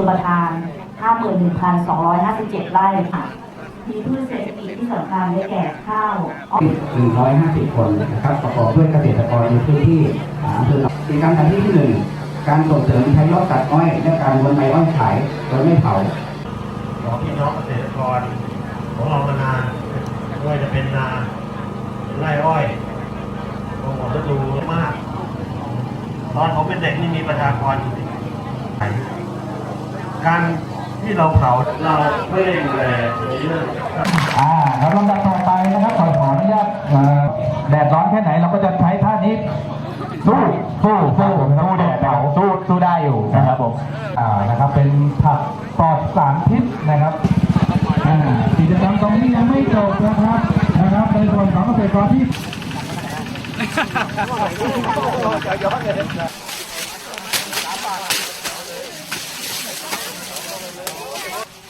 ลประทาน 51,257 ไร่ค่ะ มีพืชเศรษฐกิจที่สำคัญได้แก่ข้าวอ้อย150 คนนะครับประกอบด้วยเกษตรกรในพื้นที่อ่าอำเภอหนองกิจกรรมที่ที่หนึ่งการส่งเสริมใช้รถตัดอ้อย และการวนไม้อ้อยขายโดยไม่เผาของพี่น้องเกษตรกรของเรามานานไม่ว่าจะเป็นนาเป็นไร่อ้อยโอ้โหฤดูมาก ตอนผมเป็นเด็กนี่มีประชากรอยู่ การที่เราเผาเราไม่ได้ดูแลในเรื่องอ่าแล้วลำดับต่อไปนะครับขอขออนุญาตแดดร้อนแค่ไหนเราก็จะใช้ท่านี้สู้สู้สู้สู้แดดนะครับสู้สู้ได้อยู่นะครับผมอ่านะครับ เป็นผักปลอดสารพิษนะครับอ่ากิจกรรมตรงนี้ยังไม่จบนะครับนะครับในส่วนของเกษตรกรที่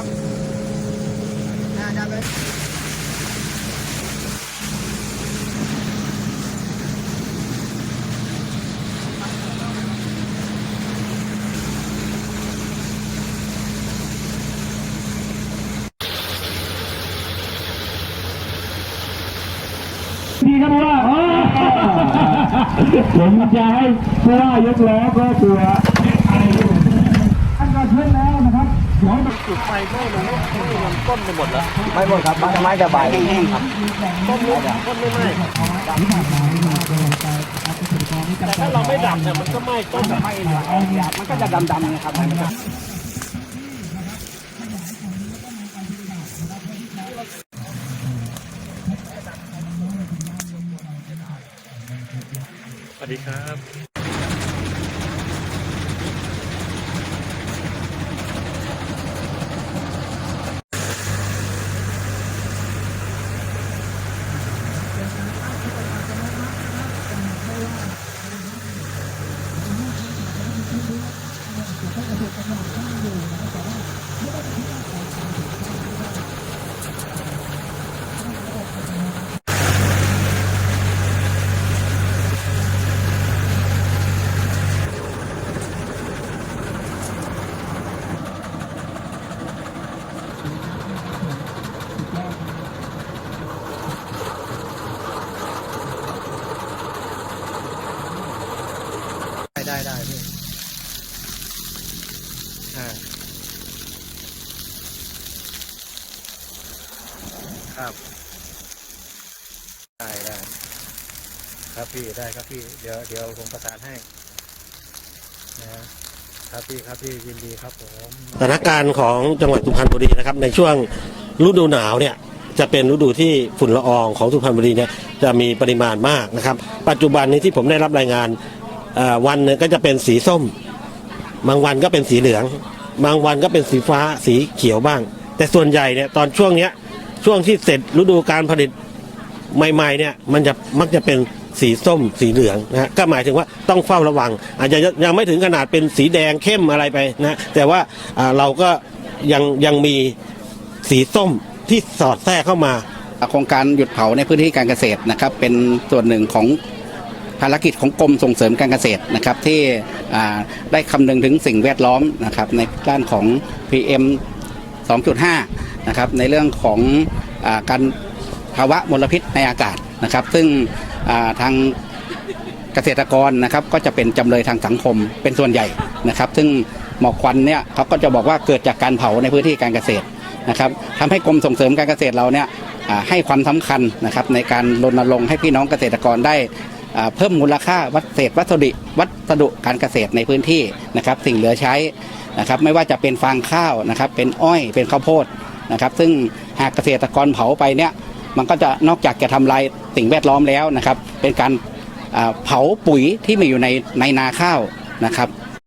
ครับว่าผมจะให้ผู้ว่ายกล้อก็กลัวท่านก็เชิญแล้วนะครับเดี๋ยว จุดไฟไม่รู้มันต้นไปหมดแล้วไม่หมดครับไม้จะใบแห้งครับต้นไม่ต้นไม่ไหม้แต่ถ้าเราไม่ดับเนี่ยมันก็ไหม้ต้นแบบไหม้มันก็จะดำๆนะครับสวัสดีครับ ได้ได้ได้พี่อ่าครับได้ได้ครับพี่ได้ครับพี่เดี๋ยวเดี๋ยวผมประสานให้นะครับพี่ครับพี่ยินดีครับผมสถานการณ์ของจังหวัดสุพรรณบุรีนะครับ ในช่วงฤดูหนาวเนี่ยจะเป็นฤดูที่ฝุ่นละอองของสุพรรณบุรีเนี่ยจะมีปริมาณมากนะครับ ปัจจุบันนี้ที่ผมได้รับรายงานเอ่อ วันหนึงก็จะเป็นสีส้ม บางวันก็เป็นสีเหลือง บางวันก็เป็นสีฟ้าสีเขียวบ้าง แต่ส่วนใหญ่เนี่ยตอนช่วงเนี้ยช่วงที่เสร็จฤดูการผลิตใหม่ๆเนี่ยมันจะมักจะเป็นสีส้มสีเหลืองนะฮะก็หมายถึงว่าต้องเฝ้าระวัง อาจจะยังไม่ถึงขนาดเป็นสีแดงเข้มอะไรไปนะแต่ว่าเราก็ยังยังมีสีส้มที่สอดแทรกเข้ามา โครงการหยุดเผาในพื้นที่การเกษตรนะครับ เป็นส่วนหนึ่งของ ภารกิจของกรมส่งเสริมการเกษตรนะครับที่ได้คำนึงถึงสิ่งแวดล้อมนะครับในด้านของ PM 2.5 นะครับในเรื่องของอการภาวะมลพิษในอากาศนะครับ ซึ่งทางเกษตรกรนะครับก็จะเป็นจำเลยทางสังคมเป็นส่วนใหญ่นะครับ ซึ่งหมอกควันเนี่ยเขาก็จะบอกว่าเกิดจากการเผาในพื้นที่การเกษตรนะครับทำให้กรมส่งเสริมการเกษตรเราเนี่ยให้ความสำคัญนะครับในการรณรงค์ให้พี่น้องเกษตรกรได้ เพิ่มมูลค่าวัสเศษวัสดุวัสดุการเกษตรในพื้นที่นะครับ สิ่งเหลือใช้นะครับ ไม่ว่าจะเป็นฟางข้าวนะครับ เป็นอ้อยเป็นข้าวโพดนะครับ ซึ่งหากเกษตรกรเผาไปเนี่ยมันก็จะนอกจากจะทำลายสิ่งแวดล้อมแล้วนะครับ เป็นการเผาปุ๋ยที่มีอยู่ในในนาข้าวนะครับ